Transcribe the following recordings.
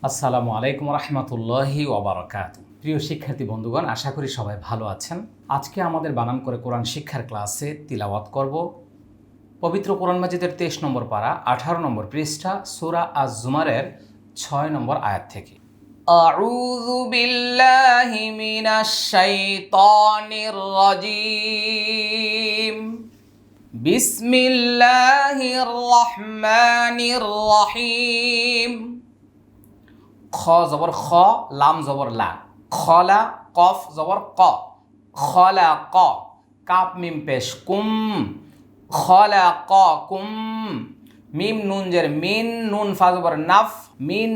আসসালামু আলাইকুম রহমতুল্লাহি ওবরাকাত প্রিয় শিক্ষার্থী বন্ধুগণ আশা করি সবাই ভালো আছেন আজকে আমাদের বানান করে কোরআন শিক্ষার ক্লাসে তিলাওয়াত করব পবিত্র কোরআন মাজিদের তেইশ নম্বর পারা আঠারো নম্বর পৃষ্ঠা সুরা আজ জুমারের ছয় নম্বর আয়াত থেকে أعوذ بالله من الشيطان الرجيم بسم الله الرحمن الرحيم খ জবর খ, লাম জবর লা। খলা, কফ জবর ক। খলা ক, কাপ মিম পেশ কুম। খলা ক কুম। মিম নুন জের মিন, নুন ফা জবর নাফ। মিন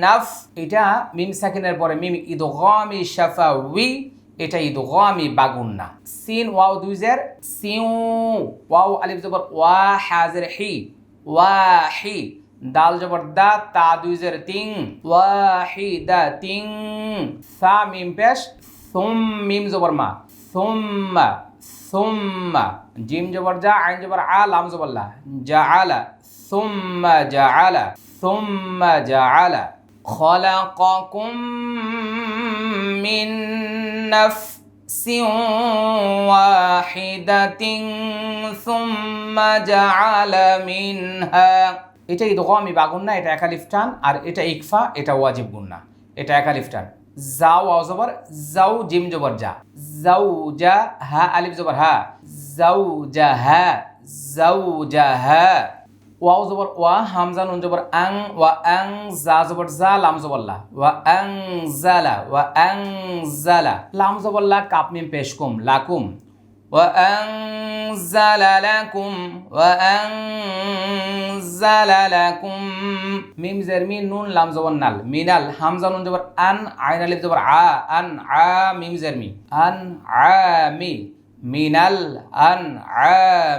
নাফ, এটা মিম সাকিনের পরে মিম ইদ গমি শাফা উই এটা ইদ গমি বাগুন্না। সিন ওয়াও দুই জের সিউ ওয়াও আলিফ জবর ওয়া হাজের হি। ওয়া হি। দাল জবর দা তা দুই জের তিং ওয়াহিদা তিং সা মিম পেশ সুম মিম জবর মা সুম্মা সুম্মা জিম জবর যা আইন জবর আ লাম জবর লা জাআলা সুম্মা জাআলা সুম্মা জাআলা خلقكم من نفس واحدة ثم جعل منها এটা ইদগামি বাগুন্না এটা একালিফ টান আর এটা ইকফা, এটা ওয়াজিব গুন্না এটা একালিফ টান যাও ওয়াও জবর, যাও জিম জবর যা। যাও যা হা, আলিফ জবর হা। যাও যা হা, যাও যা হা। ওয়াও জবর ওয়া, হামজা নুন জবর আং, ওয়া আং জা জবর জা, লাম জবর লা। ওয়া আং জালা ওয়া আং জালা লাম জবর লা, কাপ মিম পেশ কুম লাকুম وأنزل لكم وأنزل لكم মিম জের মিন নুন লাম জবর নাল মিনাল হামজা নুন জবর আন আইন আলিফ জবর আ আন আ মিম জের মি আন আ মি মিনাল আন আ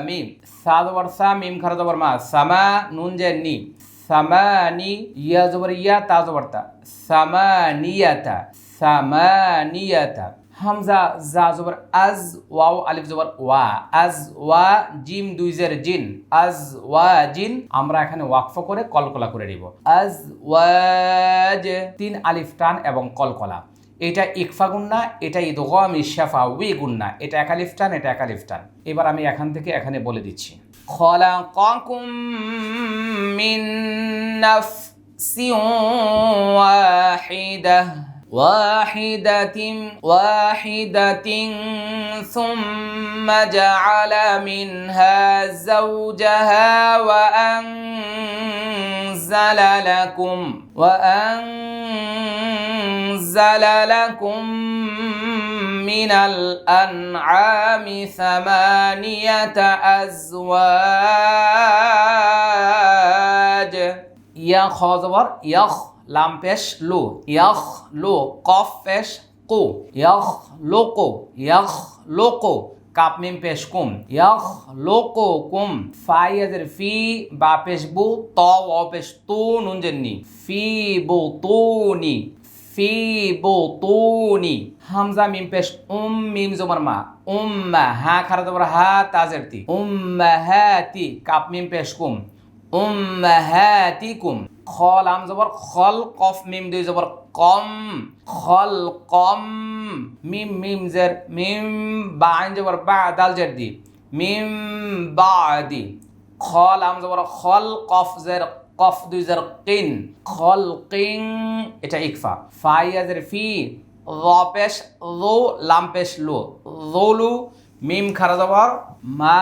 মি সা জবর সা মিম খারা জবর মা সামা নুন জের নি সামানি ইয়া জবর ইয়া তা জবর তা সামানিয়াতা সামানিয়াতা হামজা, জা জবর, আজ ওয়াও, আলিফ জবর, ওয়া। আজ ওয়া, জিম দুইজের জিন। আজ ওয়া, জিন। আমরা এখানে ওয়াকফ করে কলকলা করে নিব। আজ ওয়াজ তিন আলিফ টান এবং কলকলা। এটা ইকফা গুন্না, এটা ইদগম ইশাফা উই গুন্না। এটা একালিফ টান, এটা একালিফ টান। এবার আমি এখান থেকে এখানে বলে দিচ্ছি। খলাকাকুম মিন নাফসিন ওয়াহিদা। واحدة واحدة ثم جعل منها زوجها وأنزل لكم وأنزل لكم من الأنعام ثمانية أزواج. يا خاضبر يا লাম পেশ লু ইয়াখ লু, কফ পেশ কু ইয়াখ লোকো ইয়াখ লোকো কাপ মিম পেশ কুম ইয়াখ লোকো কুম, ফাই আজের ফি, বা পেশ বু ত ও পেশ তু, নুন জেননি ফি বু তুনি ফি বু তুনি হামজা মিম পেশ উম মিম জবর মা উম্মা হা খারা জবর হা তাজের তি উম্মাহাতি কাপ মিম পেশ কুম উম্মাহাতিকুম খল, আম জবর খল, কফ, মিম, দুই জবর কম। খল, কম, মিম মিম জের মিম, বা, আইন জবর বা দাল জের দি। মিম, বা দি। খল, আম জবর খল, কফ জের কফ, দুই জের কিন। খল, কিং, এটা ইকফা। ফাই আজের ফি র পেশ রো লাম পেশ, লো। রোলু মিম খারা জবর মা।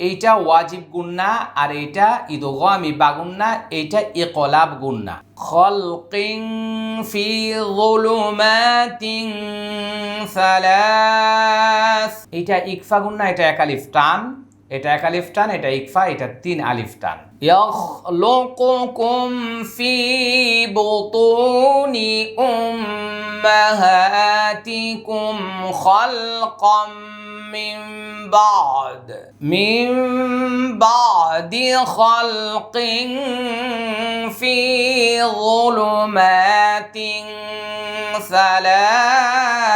এইটা ওয়াজিব গুন্না আর এইটা ইদগামি বাগুন্না এইটা ইকলাব গুন্না খলকিং ফি যুলুমাতিন সালাস এইটা ইকফা গুন্না এটা একালিফ টান এটা এক আলিফ টান এটা ইকফা এটা তিন আলিফ টান يخلقكم في بطون أمهاتكم خلقا من بعد من بعد خلق في ظلمات ثلاث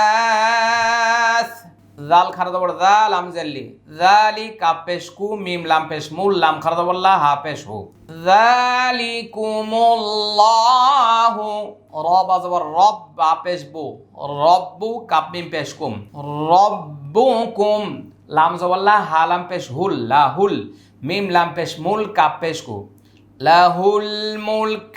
জাল খারা দবর জাল আম জাল্লি জালি কাপ পেশ কু মিম লাম পেশ মুল লাম খারা দবর লা হা পেশ হু ذلكم রব আজবর রব বা পেশ বু রব্বু কাপমিম পেশ কুম রব্বু কুম লাম জবল্লা হা লাম পেশ হুল, লা হুল। মিম লাম পেশ মুল, কাপ কু লাহুল মুলক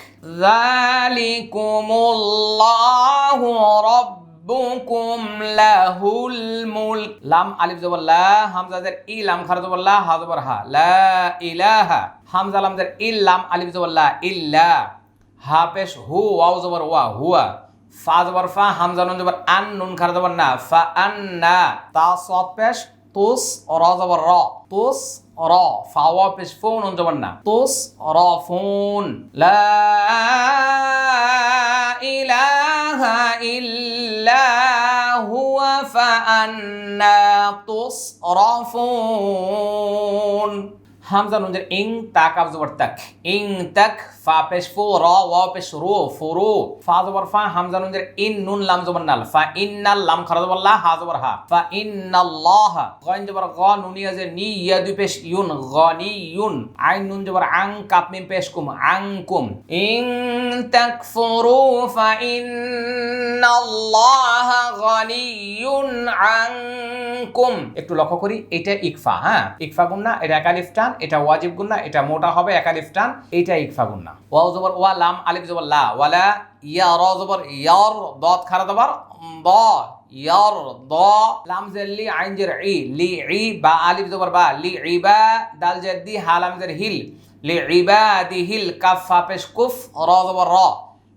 যালিকুমুল্লাহু রব্বু রব্বুকুম, লাহুল মুলক। লাম আলিফ জবর লা, হামজা ই, লাম খারা জবর লা, হা জবর হা লা ইলাহা, হামজা লাম জের ই, লাম আলিফ জবর লা, ইল্লা। হা পেশ হু, ওয়াও জবর ওয়া, হুয়া। ফা জবর ফা, হামজা নুন জবর আন, নুন খার জবর না, ফা আন না তা সাদ পেশ, তোস, র জবর র। তোস, র। ফা ওয়া পেশ ফোন নুন জবর না। তোস, র ফোন। লা ইলাহা ইল্লা হুয়া, ফা আন্না। ফোন। হামজা নুনজের ইং তাক আপ জবর তাক। ইং তাক ফা পেশ ফো, র ওয়া পেশ রো, ফো রো। ফা জবর ফা, হামজা নুনজের ইন নুন লাম জবর নাল। ফা ইন নাল লাম খরা জবর লা, হা জবর হা। ফা ইন নাল্লাহ গন জবর গ নুনি আছে নি, ইয়া দুই পেশ ইউন গনি আইন নুন জবর আং, কাপ মিম পেশ কুম, আং কুম। ইং তাকফুরু ফা ইন আল্লাহ আং আনকুম একটু লক্ষ্য করি, এটা ইকফা হ্যাঁ? ইকফা গুণ না, এটা একালিফ টান এটা ওয়াজিব গুন্না এটা মোটা হবে একালিফ টান এটা ইকফা গুন্না ওয়াও জবর ওয়া, লাম, আলিফ জবর লা, ওয়ালা, ইয়া, র জবর, ইয়ার, দত, খারা জবর দ, ইয়ার, দ, লাম, জের, লি, আইন, জের, ই, লি, ই, বা, আলিফ জবর বা, লি, ই, বা, দাল, জের, দি, হা, লাম, জের, হিল, লি, ই, বা, দি, হিল, কাফ, ফা, পেশ, কুফ, র জবর, র,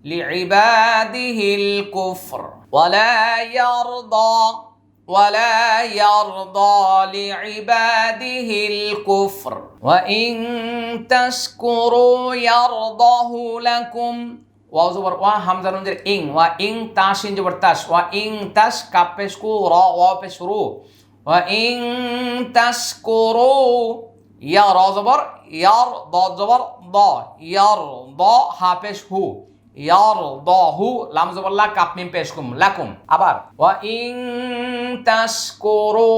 লি, ই, বা, দি, হিল, কুফর, ওয়ালা, ইয়ার, দ ولا يرضى لعباده الكفر. وإن تشكروا يرضه لكم. واو زبر وا حمزة نون إن. وإن تاشين جبر تاش وإن تاش كابشكو را وابشرو وإن تشكروا يا را زبر يرضى زبر ضا يرضى حابش هو. ইয়ারদাহু লামজবল্লা কাপমিম পেশকুম লাকুম আবার, ওয়া ইন তাশকুরু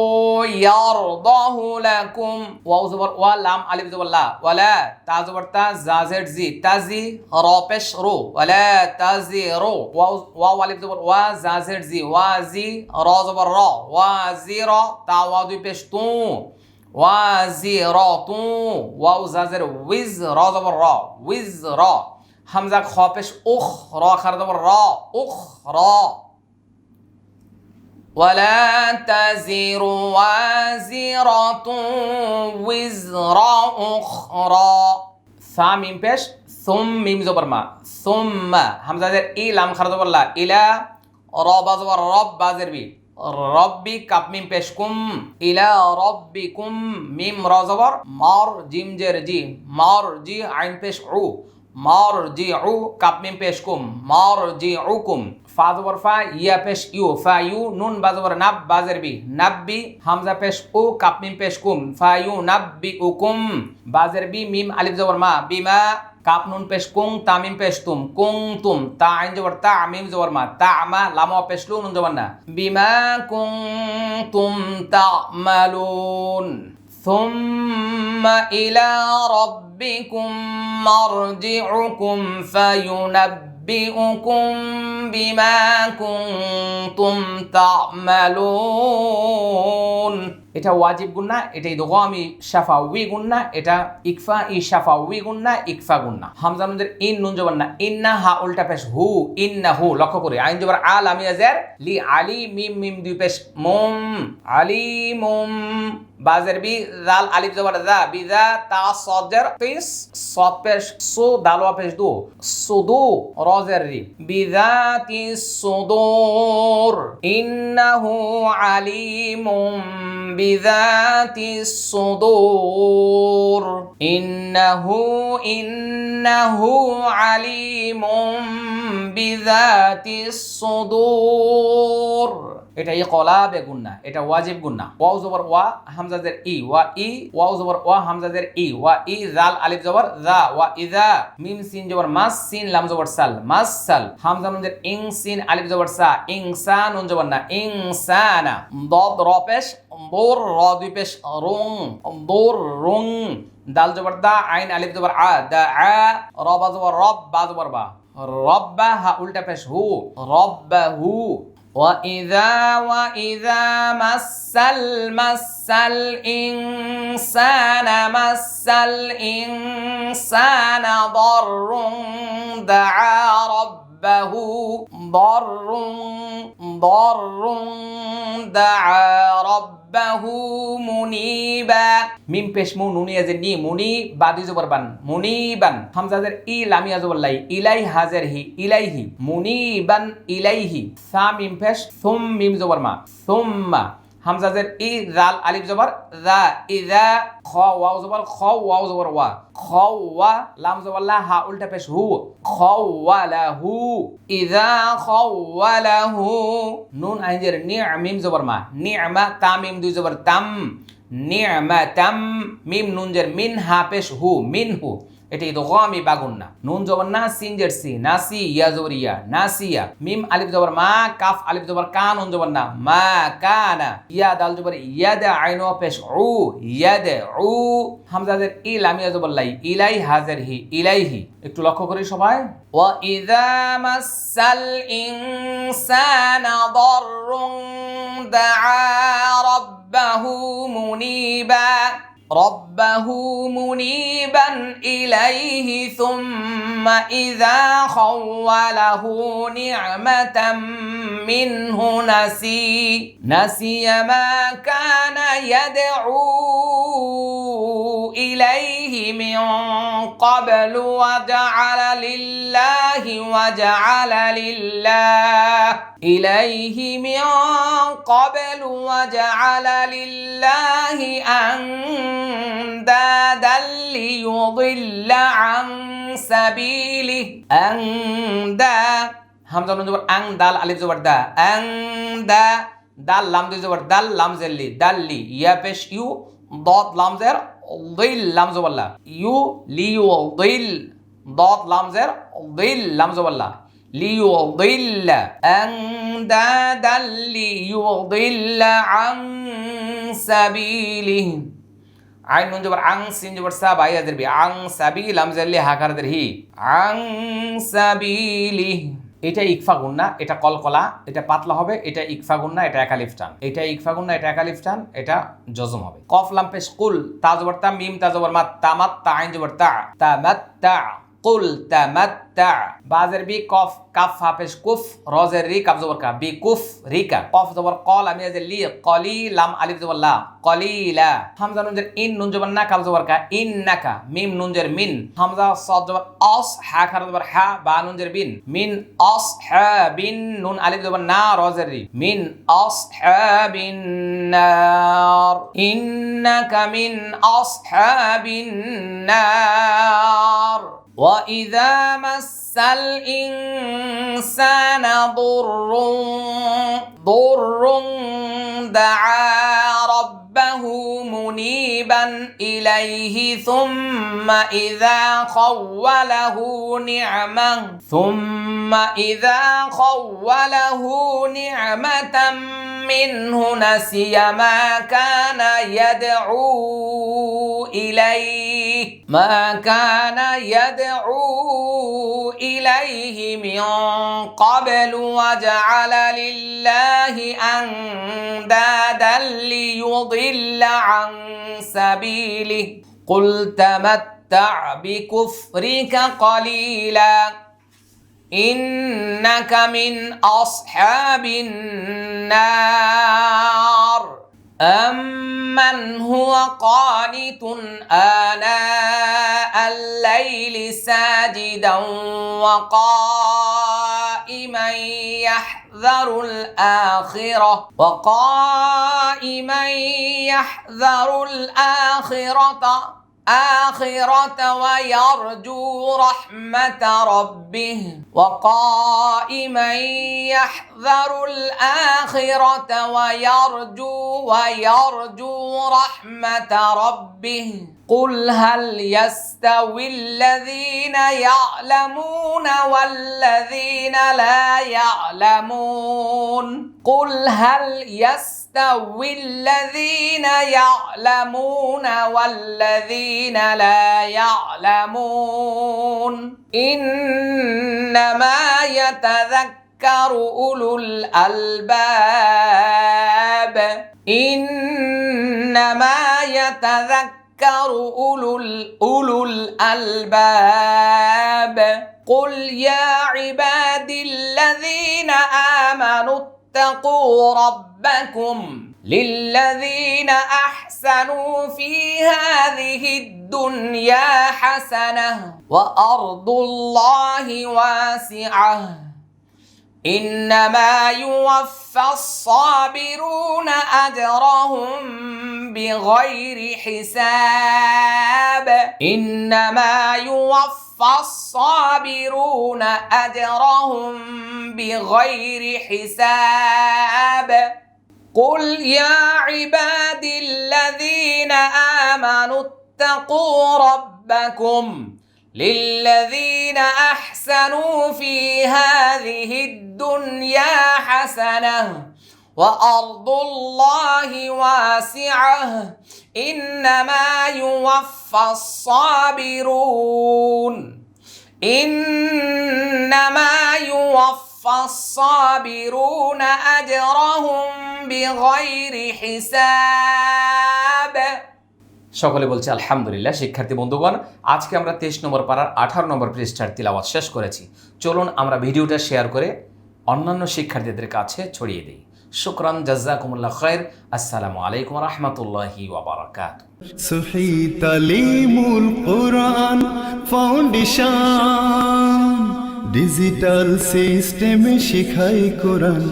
ইয়ারদাহু লাকুম ওয়াও জবর ওয়া লাম আলিফ জবল্লা ওয়ালা তা জবর তা, জা, জেড, জি তাজি রা, পেশ, রু ওয়ালা তাজি রু ওয়াও ওয়াও আলিফ জবর ওয়া জা, জেড, জি, ওয়া, জি, রা জবর রা, ওয়া জি, রা, তা, ওয়া, দুই, পেশ, তু, ওয়া জি, রা, তু ওয়াও জা জের উইজ, রা জবর রা, উইজ, রা। হামজা খ পেশ উখ র খার জবর র উখ র ولا تزر وازرة وزر أخرى সা মিম পেশ সুম মিম জবর মা সুম্মা হামজাদের ই লাম খারা জবর লা ইলা র বা জবর রব বাজের বি রব্বি কাপ মিম পেশ কুম ইলা রব্বি কুম মিম র জবর মর জিম জের জি মর জি আইন পেশ উ মর জি উ কাপ মিম পেশ কুম মর জি উ কুম ফা ফা ইয়া পেশ ইউ, ফা ইউ, নুন বা নাব বাজের বি নাব্বি, হামজা পেশ উ, কাপ মিম পেশ কুম, ফা ইউ, নাব্বি উকুম বাজের বি মিম, আলিফ জবর মা, বিমা, কাপ নুন পেশ কুং তামিম পেশ তুম, কুং তুম, তা আইন জবর, তা মিম জবর মা, তা আমা, লামা পেশ লু, নুন জবর না, বিমা কুং তুম তা মালুন ثم إلى ربكم مرجعكم فينبئكم بما كنتم تعملون এটা ওয়াজিব গুন্না এটা ইদগামি শাফা উই গুন্না, এটা ইকফা, ই শাফা উই গুন্না, ইকফা গুন্না। হামজানুদের ইন নুন জবান না, ইন্না হা উল্টা পেশ হু ইন না হু, লক্ষ্য করে। আইন জবার আল আমি আজের লি আলি মিম মিম দুই পেশ মোম, আলি মোম। বাজের বি দাল আলিফ জবর দা বি দা তা সজের তিস পেশ সো দাল পেশ দু, সুদু, রজের রি। বি দা তিস হু ইন্নাহু আলিমুম بذات الصدور. إنه إنه عليم بذات الصدور. এটা ই কলাবে গুন্না, এটা ওয়াজিব গুন্না। ওয়াও জবর ওয়া হামজাদের ই, ওয়া ই, ওয়াও জবর ওয়া হামজাদের ই, ওয়া ই জাল আলিফ জবর জা, ওয়া ইজা মিম সিন জবর মাস সিন, লাম জবর সাল, মাস সাল। হামজা নুনদের ইং সিন, আলিফ জবর সা ইংসা নুন জবর না ইংসানা দদ র পেশ, দোর র দুই পেশ রুং, দোর রুং। দাল জবর দা, আইন আলিফ জবর আ, দা আ র বা জবর রব, বা জবর বা। রব্বা হা উল্টা পেশ হু রব্বাহু وإذا وإذا مس المس الإنسان مس الإنسان ضر دعا ربه ضر ضر دعا ربه منيبا মিম পেশ মু নুনি আজের নি মুনি বাদি জবর বান মুনিবান হামজাদের ই লামি আজবর লাই ইলাই হাজের হি ইলাইহি মুনিবান ইলাইহি সা মিম পেশ সুম মিম জবর মা সুম্মা হামজাজের ই রাল আলিফ জবর রা, ই রা, খ, ওয়াও জবর, খ, ওয়াও জবর, ওয়া। খ, ওয়া, লাম জবর, লা, হা, উল্টা পেশ, হু। খ, ওয়া, লা, হু। ইজা খ, ওয়া, লা, হু। নুন আইনজের নি মিম জবর মা। নি আমা তা দুই জবর, তাম। নি আমা তাম। মিম নুন জের মিন, হা, পেশ, হু, মিন, হু। এটি ইদগামি বাগুন না। নুন জবর না, সিন জেরসি নাসি ইয়া জবর ইয়া। নাসিয়া মিম আলিব জবর মা, কাফ আলিব জবর কা, নুন জবর না। মা কা না। ইয়া দাল জবর ইয়া দে আইন পেশ উ, ইয়া দে উ। হামজাদের ই লামিয়া জবর লাই। ইলাই হাজের হি ইলাইহি একটু লক্ষ্য করি সবাই। ওয়া ইদা মাসাল ইনসানা দাররুন দাআ রাব্বাহু মুনিবা। ربه منيبا إليه ثم إذا خوله نعمة منه نسي نسي ما كان يدعو إليه من قبل وجعل لله وجعل لله إليه من قبل وجعل لله أندادا ليضل عن سبيله أندا হামজা নুন জবর আং দাল আলিফ জবর দা আং দা দাল লাম দুই জবর দাল লাম জেল্লি দাল্লি ইয়া পেশ ইউ দত লাম জের দিল লাম জবল্লা ইউ লি ইউ দিল দত লাম জের দিল লাম জবল্লা ليضل أندادا ليضل عن سبيله আইন নুন জবর আং, সিন জবর সাব আই আজের বি। আং, সাবি লামজাল্লি হাকারদের হি আং সাবিলি এটা ইকফা গুন্না এটা কলকলা এটা পাতলা হবে, এটা ইকফা গুন্না এটা একালিফ টান এটা ইকফা গুন্না এটা একালিফ টান এটা জজম হবে। কফ লাম্পেশ কুল তাজবর তা, মিম তাজবর মা আইন জবর্তা তা তামাত কুল তামাত্তা। বাজের বি, কফ, কাফ, হাফেজ, কুফ, রজের রি, কাফ জবর কা বি, কুফ রিকা কফ। জবর কল, আমি আজ লি কলি লাম আলিফ জবর লা কলিলা। হামজা নুনজের ইন, নুন জবর না, কাফ জবর কা। ইন নাকা মিম নুনজের মিন। হামজা সদ জবর অস, হা, খার জবর হা, বা নুনজের বিন। মিন অস, হা, বিন, নুন, আলিফ জবর না, রজের রি। মিন অস, হা, বিন, নার। ইন্নাকা, মিন অস, হা, বিন, নার। وإذا مس الإنسان ضر ضر دعا ربه منيبا إليه ثم إذا خوله نعمة ثم إذا خوله نعمة منه نسي ما كان يدعو إليه. ما كان يدعو إليه من قبل وجعل لله أندادا ليضل عن سبيله. قل تمتع بكفرك قليلا. إنك من أصحاب النار. أمن هو قانت آناء الليل ساجدا وقائما يحذر الآخرة وقائما يحذر الآخرة آخرة ويرجو رحمة ربه وقائما يحذر الآخرة ويرجو ويرجو رحمة ربه. قل هل يستوي الذين يعلمون والذين لا يعلمون؟ قل هل يستوي الذين يعلمون والذين لا يعلمون. إنما يتذكر أولو الألباب. إنما يتذكر أولو أولو الألباب. قل يا عبادي الذين آمنوا اتقوا ربكم للذين أحسنوا في هذه الدنيا حسنة وأرض الله واسعة. إنما يوفى الصابرون أجرهم بغير حساب. إنما يوفى الصابرون أجرهم بغير حساب. قل يا عبادي الذين آمنوا اتقوا ربكم. للذين أحسنوا في هذه الدنيا حسنة وأرض الله واسعة إنما يوفى الصابرون إنما يوفى الصابرون أجرهم بغير حساب সকলে বলছে, আলহামদুলিল্লাহ, শিক্ষার্থী বন্ধুগণ, আজকে আমরা তেইশ নম্বর পাড়ার আঠারো নম্বর পৃষ্ঠার তিলাওয়াত শেষ করেছি। চলুন আমরা ভিডিওটা শেয়ার করে অন্যান্য শিক্ষার্থীদের কাছে ছড়িয়ে দিই। শুক্রান জাজাকুমুল্লাহ খৈর আসসালামু আলাইকুম রহমতুল্লাহি ওবরাকাত সহি তালিমুল ফাউন্ডেশন ডিজিটাল সিস্টেমে শিখাই কোরআন।